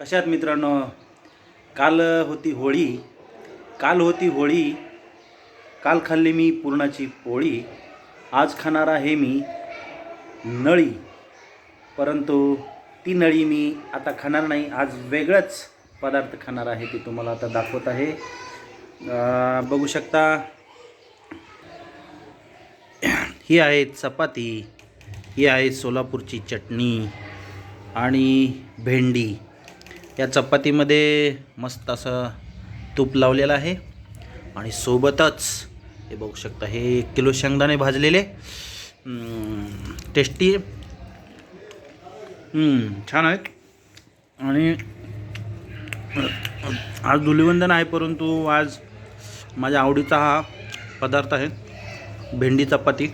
कशात मित्रांनो? काल होती होळी. काल होती होळी. काल खाल्ली मी पुरणाची पोळी. आज खाणार आहे मी नळी. परंतु ती नळी मी आता खाणार नाही. आज वेगळंच पदार्थ खाणार आहे ते तुम्हाला आता दाखवत आहे. बघू शकता. ही आहे चपाती. ही आहे सोलापूरची चटणी आणि भेंडी. या चपातीमध्ये मस्त असं तूप लावलेलं आहे. आणि सोबतच हे बघू शकता हे एक किलो शेंगदाणे भाजलेले. टेस्टी छान आहेत. आणि आज धुलिवंदन आहे परंतु आज माझ्या आवडीचा हा पदार्थ आहे भेंडी चपाती.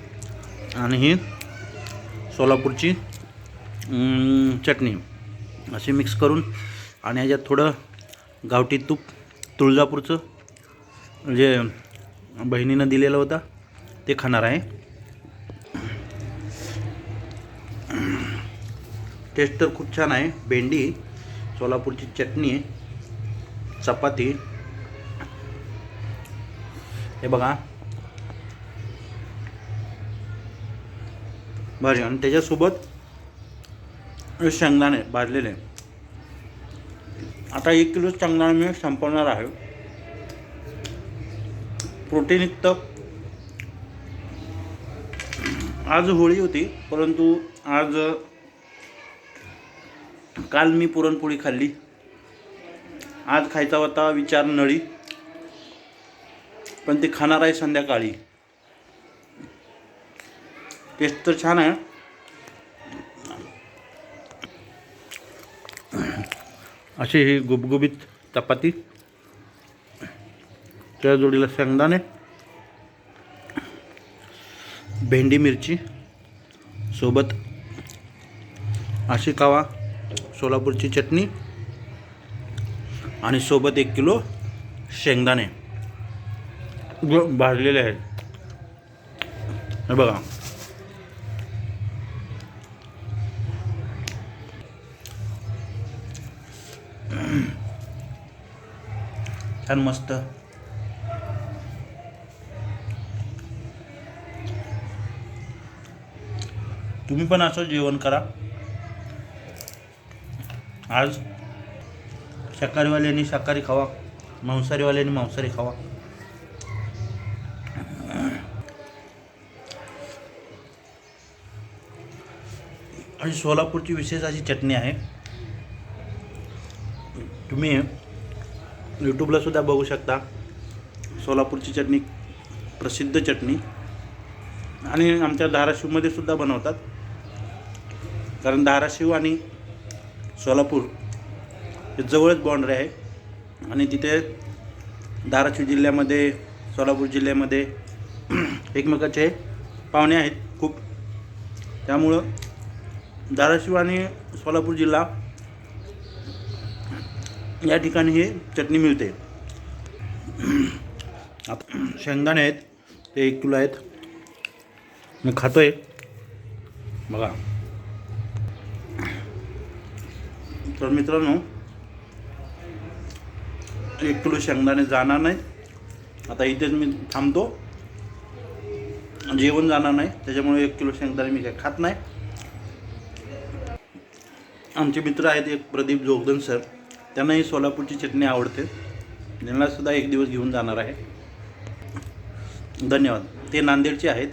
आणि ही सोलापूरची चटणी. अशी मिक्स करून आणि ह्याच्यात थोडं गावठी तूप तुळजापूरचं जे बहिणीनं दिलेलं होता ते खाणार आहे. टेस्ट तर खूप छान आहे. भेंडी सोलापूरची चटणी चपाती. हे बघा. भाजी आणि त्याच्यासोबत शेंगदाणे भाजलेले. आता एक किलो चांगला मी संपवणार आहे प्रोटीनयुक्त आज होळी होती परंतु आज काल मी पुरणपोळी खाल्ली. आज खायचा होता विचार नळी पण ते खाणार आहे संध्याकाळी. टेस्ट तर छान आहे. अशी ही गुबगुबीत चपाती. त्या जोडीला शेंगदाणे भेंडी मिरची सोबत अशी कावा सोलापूरची चटणी आणि सोबत एक किलो शेंगदाणे. भाजलेले आहेत. हे बघा. छान मस्त. तुम्ही पण असं जेवण करा. आज शाकाहारीवाल्यांनी शाकाहारी खावा मांसाहारीवाल्यांनी मांसाहारी खावा. आणि सोलापूरची विशेष अशी चटणी आहे. तुम्ही यूट्यूबला सुद्धा बघू शकता. सोलापूरची चटणी प्रसिद्ध चटणी. आणि आमच्या धाराशिवमध्ये सुद्धा बनवतात. कारण धाराशिव आणि सोलापूर हे जवळच बाँड्री आहे. आणि तिथे धाराशिव जिल्ह्यामध्ये सोलापूर जिल्ह्यामध्ये एकमेकाचे पाहुणे आहेत खूप. त्यामुळं धाराशिव आणि सोलापूर जिल्हा या ठिकाणी हे चटणी मिळते. आता शेंगदाणे आहेत ते एक किलो आहेत. मी आहे बघा. तर मित्रांनो एक किलो शेंगदाणे जाणार नाहीत आता इथेच मी थांबतो. जेवण जाणार नाही त्याच्यामुळे एक किलो शेंगदाणे मी काय खात नाही. आमचे मित्र आहेत एक प्रदीप जोगदन सर. त्यांनाही सोलापूरची चटणी आवडते. त्यांनासुद्धा एक दिवस घेऊन जाणार आहे. धन्यवाद. ते नांदेडचे आहेत.